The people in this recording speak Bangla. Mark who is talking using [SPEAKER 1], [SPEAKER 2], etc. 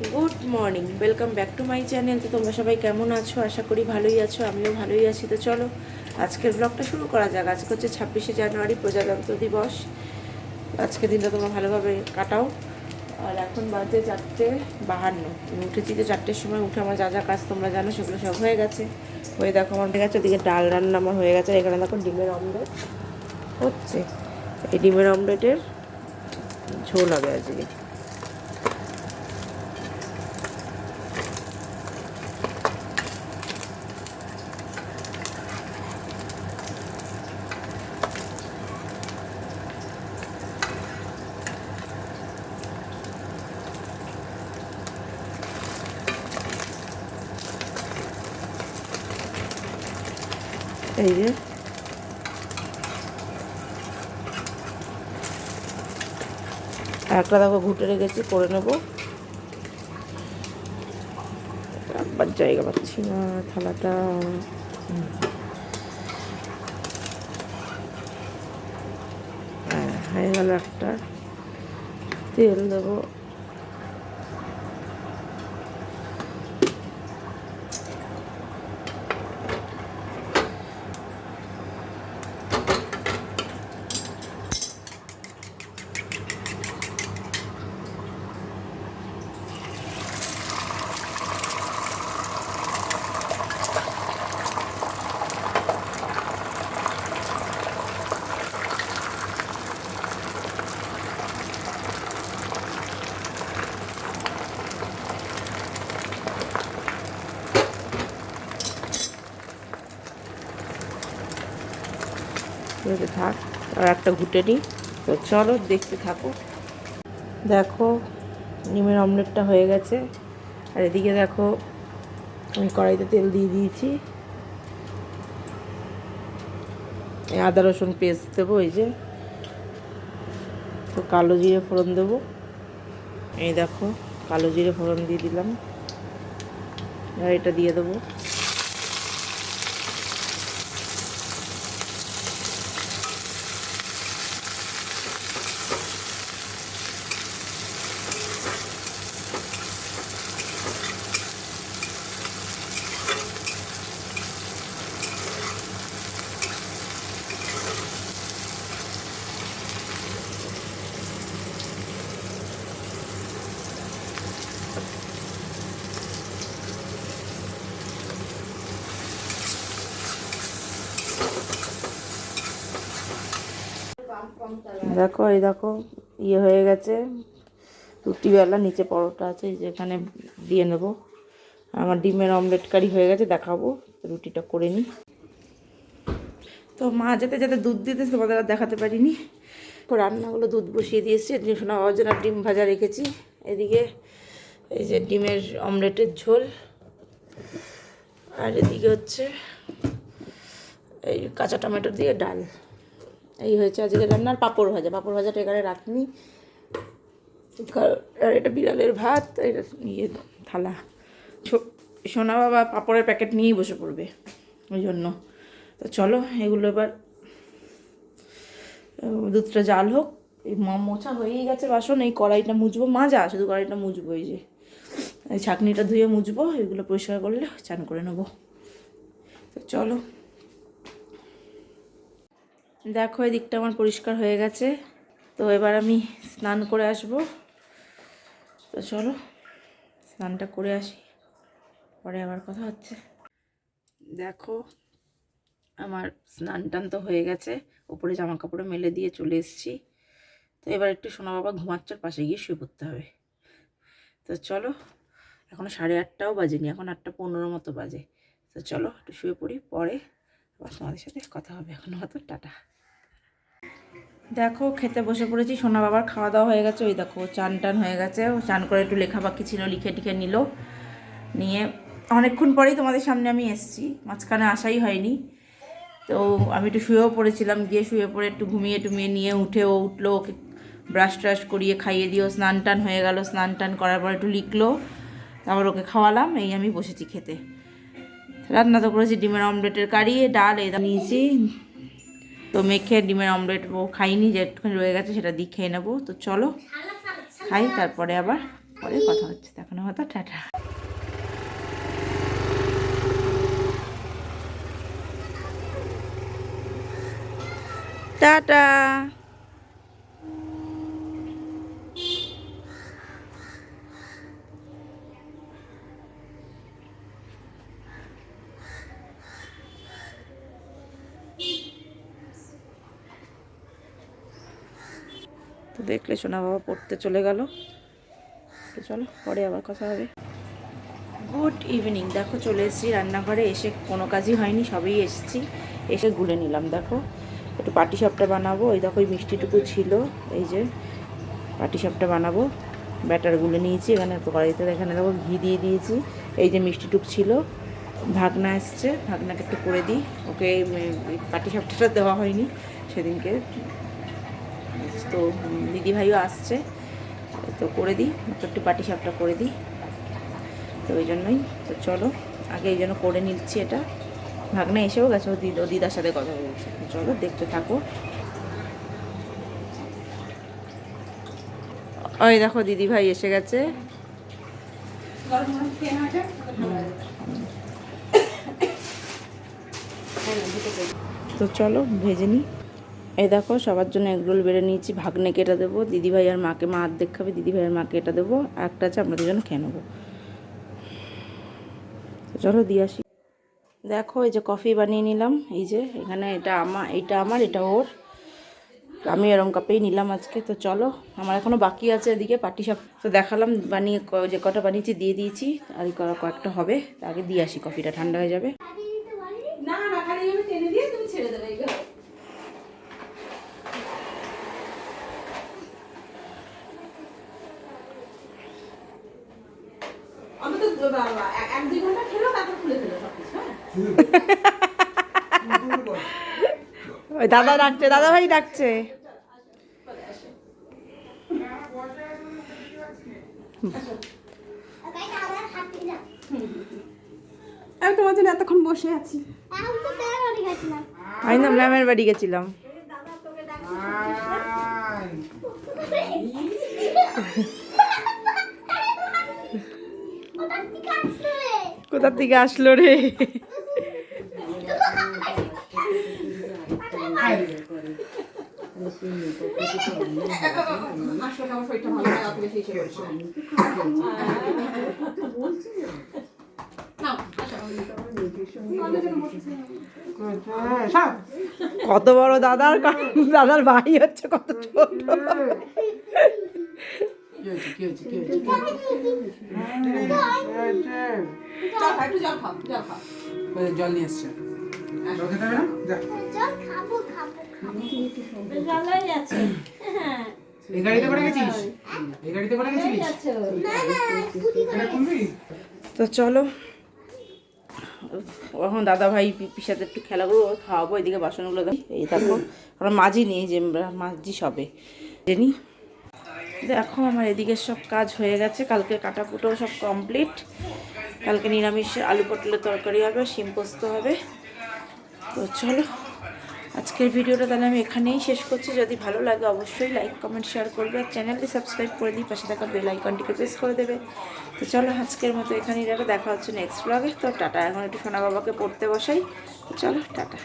[SPEAKER 1] Good morning welcome back to my channel তো তোমরা সবাই কেমন আছো? আশা করি ভালোই আছো, আমিও ভালোই আছি। তো চলো, আজকের ব্লগটা শুরু করা যাক। আজকে হচ্ছে ছাব্বিশে জানুয়ারি, প্রজাতন্ত্র দিবস। আজকে দিনটা তোমরা ভালোভাবে কাটাও। আর এখন বাজে চারটে বাহান্ন। আমি উঠেছি তো চারটের সময় উঠে আমার যা যা কাজ তোমরা জানো, সেগুলো সব হয়ে গেছে। হয়ে দেখো আমার হয়ে গেছে, ওদিকে ডাল রান্না আমার হয়ে গেছে। এখানে দেখো ডিমের অমলেট হচ্ছে। এই ডিমের অমলেটের ঝোল হবে আজকে। এই যে। একটা দেখো ঘুটে রেখেছি, করে নেব। রাখবার জায়গা পাচ্ছি না, থালাটা। হ্যাঁ হয়ে গেল একটা। তেল দেবো। এভাবে থাক, আর একটা ঘুটে নিই। তো চলো দেখতে থাকো। দেখো ডিমের অমলেটটা হয়ে গেছে। আর এদিকে দেখো, আমি কড়াইতে তেল দিয়ে দিয়েছি। আদা, রসুন পেস্ট দেবো, এই যে। তো কালো জিরে ফোড়ন দেবো। এই দেখো, কালো জিরে ফোড়ন দিয়ে দিলাম। আর এটা দিয়ে দেবো। দেখো, এই দেখো ইয়ে হয়ে গেছে। রুটিবেলা, নিচে পরোটা আছে যেখানে দিয়ে নেব। আমার ডিমের অমলেট কারি হয়ে গেছে, দেখাবো, রুটিটা করে নিই। তো মা যেতে যেতে দুধ দিতে তোমাদের দেখাতে পারিনি। তো রান্নাগুলো দুধ বসিয়ে দিয়েছি এদিকে শোনা অজনা ডিম ভাজা রেখেছি। এদিকে এই যে ডিমের অমলেটের ঝোল। আর এদিকে হচ্ছে এই কাঁচা টমেটো দিয়ে ডাল। এই হয়েছে আজকে রান্নার পাঁপড় ভাজা। পাঁপড় ভাজাটা এখানে রাখিনি। আর এটা বিড়ালের ভাত এটা ইয়ে থালা। সোনা বাবা পাঁপড়ের প্যাকেট নিয়েই বসে পড়বে। ওই জন্য। তো চলো, এগুলো এবার দুধটা জাল হোক। এই মোছা হয়েই গেছে বাসন। এই কড়াইটা মুজবো মাজা শুধু কড়াইটা মুজবো এই যে। এই ছাকনিটা ধুয়ে মুছবো। এগুলো পরিষ্কার করলে চান করে নেব। তো চলো। দেখো, এই দিকটা আমার পরিষ্কার হয়ে গেছে। তো এবার আমি স্নান করে আসব। তো চলো, স্নানটা করে আসি। পরে আবার কথা হচ্ছে। দেখো, আমার স্নান টান তো হয়ে গেছে। ওপরে জামা কাপড়ে মেলে দিয়ে চলে এসেছি। তো এবার একটু সোনা বাবা ঘুমাচ্চার পাশে গিয়ে শুয়ে পড়তে হবে। তো চলো এখনও সাড়ে আটটাও বাজেনি, এখন আটটা পনেরো মতো বাজে। তো চলো, একটু শুয়ে পড়ি, পরে আবার তোমাদের সাথে কথা হবে। এখনও হয়তো টাটা। দেখো, খেতে বসে পড়েছি, সোনা বাবার খাওয়া দাওয়া হয়ে গেছে, ওই দেখো চান টান হয়ে গেছে। চান করে একটু লেখা বাকি ছিল, লিখে টিখে নিল, নিয়ে অনেকক্ষণ পরেই তোমাদের সামনে আমি এসেছি। মাঝখানে আসাই হয়নি। তো আমি একটু শুয়েও পড়েছিলাম, গিয়ে শুয়ে পড়ে একটু ঘুমিয়ে টুমিয়ে নিয়ে উঠে ও উঠল, ওকে ব্রাশ ট্রাশ করিয়ে খাইয়ে দিও স্নান টান হয়ে গেল। স্নান টান করার পর একটু লিখলো, তারপর ওকে খাওয়ালাম, এই আমি বসেছি খেতে। রান্না তো করেছি, ডিমের অমলেটের কারি, ডাল, এই নিয়েছি। তো মেখে ডিমের অমলেট ও খাইনি যে একটুখানি রয়ে গেছে সেটা দিয়ে খেয়ে নেব। তো চলো খাই, তারপরে আবার পরে কথা হচ্ছে। দেখানো হতো টাটা। টাটা। দেখলে সোনা বাবা পড়তে চলে গেল। চলো, পরে আবার কথা হবে। গুড ইভিনিং দেখো, চলে এসেছি রান্নাঘরে। এসে কোনো কাজই হয়নি, সবই এসেছি। এসে গুলে নিলাম, দেখো। একটু পাটি সাপটা বানাবো। ওই দেখো ওই মিষ্টিটুকু ছিল। এই যে পাটি সাপটা বানাবো। ব্যাটার গুলে নিয়েছি, এখানে কড়াইতে এখানে দেখো ঘি দিয়ে দিয়েছি। এই যে মিষ্টিটুক ছিল, ভাগনা এসছে। ভাগনাকে একটু করে দিই। ওকে পাটি সাপটা দেওয়া হয়নি, সেদিনকে তো দিদি ভাইও আসছে, তো করে দিই, একটু পাটি সাপটা করে দিই। তো ওই জন্যই, তো চলো, আগে এই জন্য করে নিচ্ছি এটা। ভাগনা এসেও গেছে, ও দিদ, ও দিদার সাথে কথা বলছে। চলো, দেখতে থাকো। ওই দেখো দিদি ভাই এসে গেছে। তো চলো, ভেজে নিই। এই দেখো, সবার জন্য এগরোল বেড়ে নিয়েছি। ভাগ্নে কেটে দেবো, দিদিভাই আর মাকে মা অর্ধেক খাবে দিদিভাই আর মাকে এটা দেবো, একটা আছে, আমরা দুজন খেয়ে নেব। চলো দিয়ে আসি। দেখো, এই যে কফি বানিয়ে নিলাম, এই যে এখানে এটা আমার এটা আমার, এটা ওর। আমি এরম কাপেই নিলাম আজকে, তো চলো, আমার এখনও বাকি আছে এদিকে, পাটি সব তো দেখালাম, বানিয়ে যে কটা বানিয়েছি দিয়ে দিয়েছি, আর কয়েকটা হবে আগে দিয়ে আসি, কফিটা ঠান্ডা হয়ে যাবে
[SPEAKER 2] না না খালি আমি টেনে দিয়ে তুমি ছেড়ে দেবে এইগুলো অন্তত বা- বা- এক- এক দুই ঘণ্টা খেলো তারপর খুলে ফেলো সব হ্যাঁ?
[SPEAKER 1] ওই দাদা ডাকছে দাদা ভাই ডাকছে।
[SPEAKER 2] আমি তোমার জন্য এতক্ষণ বসে আছি।
[SPEAKER 1] আমি না ম্যামের বাড়ি গেছিলাম কোথা থেকে আসলো রে
[SPEAKER 2] আসলে আমার শরীরটা ভালো নয় অত বেশি ইসে করছে নাও, আসো। থেকে আসলো রে
[SPEAKER 1] কত বড় দাদার দাদার ভাই হচ্ছে কত ছোট
[SPEAKER 2] জল
[SPEAKER 3] নিয়ে এসছে জল খেতে হবে না যা এই গাড়িতে করে গেছিস এই গাড়িতে করে গেছিলিস?
[SPEAKER 1] তো চলো। এখন দাদা ভাই পিপির সাথে একটু খেলা করব খাওয়াবো এদিকে বাসনগুলো দাও এই দেখো আমরা মাঝি নিই যে মাঝি সবে। জেনি দেখো, আমার এদিকে সব কাজ হয়ে গেছে। কালকে কাটা কুটো সব কমপ্লিট কালকে নিরামিষ আলু পটলের তরকারি হবে, শিম পোস্ত হবে। তো চলো, আজকের ভিডিওটা তাহলে আমি এখানেই শেষ করছি। যদি ভালো লাগে অবশ্যই লাইক কমেন্ট শেয়ার করবে। আর চ্যানেলটি সাবস্ক্রাইব করে দিই, পাশে থাকা বেল আইকনটিকে প্রেস করে দেবে। তো চলো, আজকের মতো এখানেই রাখো। দেখা হচ্ছে নেক্সট ব্লগে তো টাটা, এখন একটু সোনা বাবাকে পড়তে বসাই। তো চলো, টাটা।